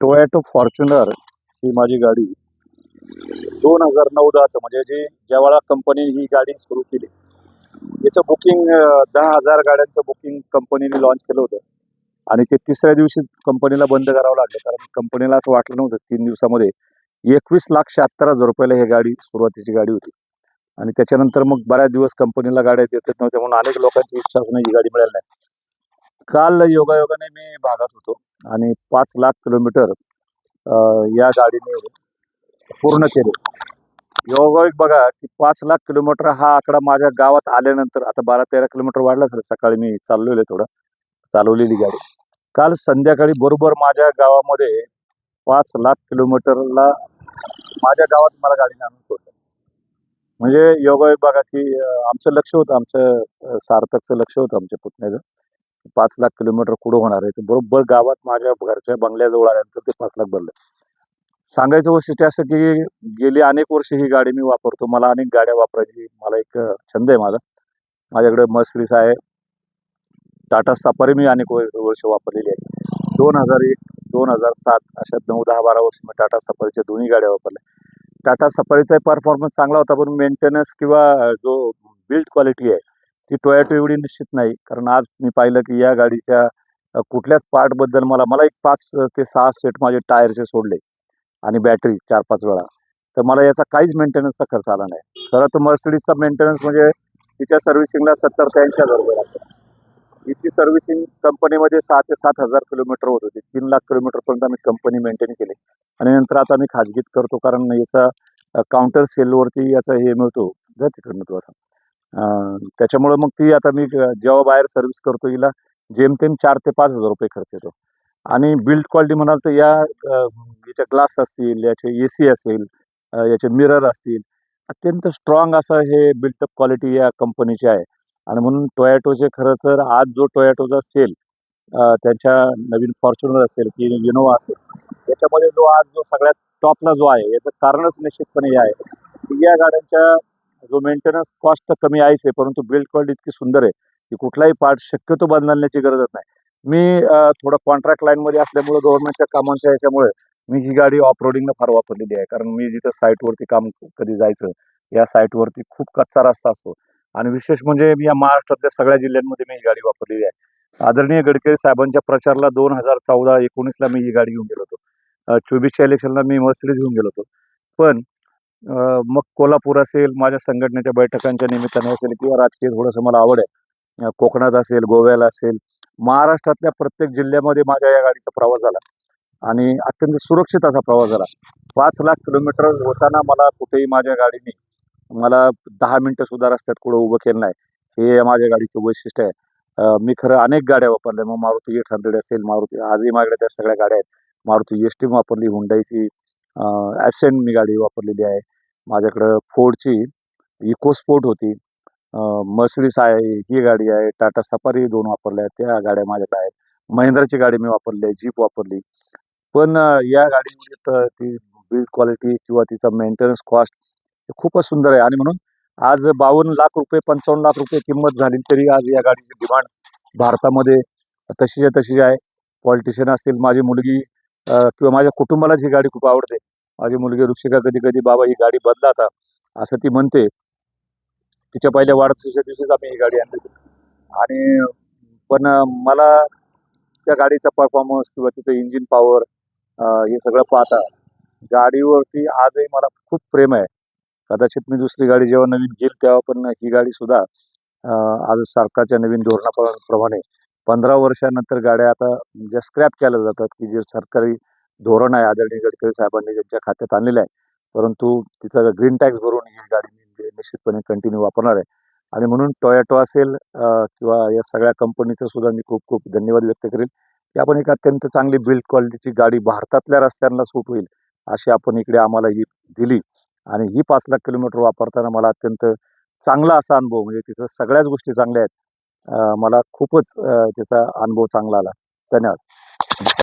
Toyota Fortuner ही माझी गाडी दोन हजार नऊ दहाचं म्हणजे जी ज्यावेळा कंपनीने ही गाडी सुरू केली याचं बुकिंग दहा हजार गाड्यांचं बुकिंग कंपनीने लॉन्च केलं होतं. आणि ते तिसऱ्या दिवशी कंपनीला बंद करावं लागलं कारण कंपनीला असं वाटलं नव्हतं तीन दिवसामध्ये एकवीस लाख शहात्तर हजार रुपयाला ही गाडी सुरुवातीची गाडी होती. आणि त्याच्यानंतर मग बऱ्याच दिवस कंपनीला गाड्या देत नव्हत्या. म्हणून अनेक लोकांची इच्छा असून ही गाडी मिळाली नाही. काल योगायोगाने मी भागात होतो आणि पाच लाख किलोमीटर या गाडीने पूर्ण केले. योगायोग बघा की पाच लाख किलोमीटर हा आकडा माझ्या गावात आल्यानंतर आता बारा तेरा किलोमीटर वाढला सर सकाळी मी चाललेलो थोडं चालवलेली गाडी. काल संध्याकाळी बरोबर माझ्या गावामध्ये पाच लाख किलोमीटरला माझ्या गावात मला गाडीने आणून सोडलं. म्हणजे योगा बघा की आमचं लक्ष होतं आमचं सार्थकचं लक्ष होतं आमच्या पुतण्याचं. पाच लाख किलोमीटर कुठं होणार आहे? तर बरोबर गावात माझ्या घरच्या बंगल्याजवळ आल्यानंतर ते पाच लाख भरलं. सांगायचं वैशिष्ट्य असं की गेली अनेक वर्ष ही गाडी मी वापरतो. मला अनेक गाड्या वापरायची मला एक छंद आहे माझा. माझ्याकडे मर्सिडीज आहे टाटा सफारी मी अनेक वर्ष वापरलेली आहे. दोन हजार एक दोन हजार सात अशा नऊ दहा बारा वर्ष मी टाटा सफारीच्या दोन्ही गाड्या वापरल्या. टाटा सफारीचा परफॉर्मन्स चांगला होता पण मेंटेनन्स किंवा जो बिल्ड क्वालिटी आहे ती टोयॅटो एवढी निश्चित नाही. कारण आज मी पाहिलं की या गाडीच्या कुठल्याच पार्टबद्दल मला मला एक पाच ते सहा सेट माझे टायरचे सोडले आणि बॅटरी चार पाच वेळा. तर मला याचा काहीच मेंटेनन्सचा खर्च आला नाही. खरं तर मर्सिडीजचा मेंटेनन्स म्हणजे तिच्या सर्व्हिसिंगला सत्तर ते ऐंशी हजार रुपये लागतात हिची सर्व्हिसिंग कंपनीमध्ये सहा ते सात हजार किलोमीटर होत होती. तीन लाख किलोमीटरपर्यंत आम्ही कंपनी मेंटेन केली. आणि नंतर आता मी खाजगीत करतो कारण याचा काउंटर सेलवरती याचा हे मिळतो. जा तिकडे मिळतो असा त्याच्यामुळं मग ती आता मी जेव्हा बाहेर सर्व्हिस करतो हिला जेमतेम चार ते पाच हजार रुपये खर्च येतो. आणि बिल्ड क्वालिटी म्हणाल तर या याच्या ग्लास असतील याचे ए सी असेल याचे मिरर असतील अत्यंत स्ट्रॉंग असं हे बिल्टअप क्वालिटी या कंपनीची आहे. आणि म्हणून टोयॅटोचे खरं तर आज जो टोयॅटोचा सेल त्यांच्या नवीन फॉर्च्युनर असेल की इनोवा असेल याच्यामध्ये जो आज जो सगळ्यात टॉपला जो आहे याचं कारणच निश्चितपणे हे आहे की या गाड्यांच्या जो मेंटेनन्स कॉस्ट तर कमी आहेच आहे परंतु बिल्ड क्वालिटी इतकी सुंदर आहे की कुठलाही पार्ट शक्यतो बदलण्याची गरजच नाही. मी थोडं कॉन्ट्रॅक्ट लाईनमध्ये असल्यामुळे गव्हर्नमेंटच्या कामांच्या याच्यामुळे मी ही गाडी ऑफ रोडिंगला फार वापरलेली आहे. कारण मी जिथं साईटवरती काम कधी जायचं या साईटवरती खूप कच्चा रस्ता असतो. आणि विशेष म्हणजे मी या महाराष्ट्रातल्या सगळ्या जिल्ह्यांमध्ये मी ही गाडी वापरलेली आहे. आदरणीय गडकरी साहेबांच्या प्रचारला दोन हजार चौदा एकोणीसला मी ही गाडी घेऊन गेलो होतो. चोवीसच्या इलेक्शनला मी मर्सिडीज घेऊन गेलो होतो. पण मग कोल्हापूर असेल माझ्या संघटनेच्या बैठकांच्या निमित्ताने असेल किंवा राजकीय थोडंसं मला आवड आहे. कोकणात असेल गोव्याला असेल महाराष्ट्रातल्या प्रत्येक जिल्ह्यामध्ये माझ्या या गाडीचा प्रवास झाला. आणि अत्यंत सुरक्षित असा प्रवास झाला. पाच लाख किलोमीटर होताना मला कुठेही माझ्या गाडीने मला दहा मिनटं सुद्धा रस्त्यात कुठं उभं केलं नाही. हे माझ्या गाडीचं वैशिष्ट्य आहे. मी खरं अनेक गाड्या वापरल्या. मग मारुती एट हंड्रेड असेल मारुती आजही माझ्याकडे त्या सगळ्या गाड्या आहेत. मारुती एस टी वापरली हुंडाईची ॲसेंट मी गाडी वापरलेली आहे. माझ्याकडं फोर्डची इकोस्पोर्ट होती. मर्सिडीस आहे ही गाडी आहे. टाटा सफारी दोन वापरल्या आहेत. त्या गाड्या माझ्याकडे आहेत. महिंद्राची गाडी मी वापरली आहे जीप वापरली. पण या गाडीमध्ये तर ती बिल्ड क्वालिटी किंवा तिचा मेंटेनन्स कॉस्ट खूपच सुंदर आहे. आणि म्हणून आज बावन्न लाख रुपये पंचावन्न लाख रुपये किंमत झाली. तरी आज या गाडीची डिमांड भारतामध्ये तशीच्या तशी आहे. पॉलिटिशियन असतील माझी मुलगी किंवा माझ्या कुटुंबालाच ही गाडी खूप आवडते. माझी मुलगी ऋषिका कधी कधी बाबा ही गाडी बदला आता. असं ती म्हणते. तिच्या पहिल्या वाढतीच्या दिवशीच आम्ही ही गाडी आणली आणि पण मला त्या गाडीचा परफॉर्मन्स किंवा तिचं इंजिन पॉवर हे सगळं पाहता गाडीवरती आजही मला खूप प्रेम आहे. कदाचित मी दुसरी गाडी जेव्हा नवीन घेईल तेव्हा पण ही गाडी सुद्धा आज सरकारच्या नवीन धोरणाप्रमाणे पंधरा वर्षानंतर गाड्या आता म्हणजे ज्या स्क्रॅप केल्या जातात की जे सरकारी धोरण आहे आदरणीय गडकरी साहेबांनी ज्यांच्या खात्यात आणलेलं आहे. परंतु तिचा ग्रीन टॅक्स भरून ही गाडी मी म्हणजे निश्चितपणे कंटिन्यू वापरणार आहे. आणि म्हणून टोयॅटो असेल किंवा या सगळ्या कंपनीचं सुद्धा मी खूप खूप धन्यवाद व्यक्त करेल की आपण एक अत्यंत चांगली बिल्ड क्वालिटीची गाडी भारतातल्या रस्त्यांना सूट होईल अशी आपण इकडे आम्हाला ही दिली. आणि ही पाच लाख किलोमीटर वापरताना मला अत्यंत चांगला असा अनुभव म्हणजे तिथं सगळ्याच गोष्टी चांगल्या आहेत. मला खूपच तिचा त्याचा अनुभव चांगला आला. धन्यवाद.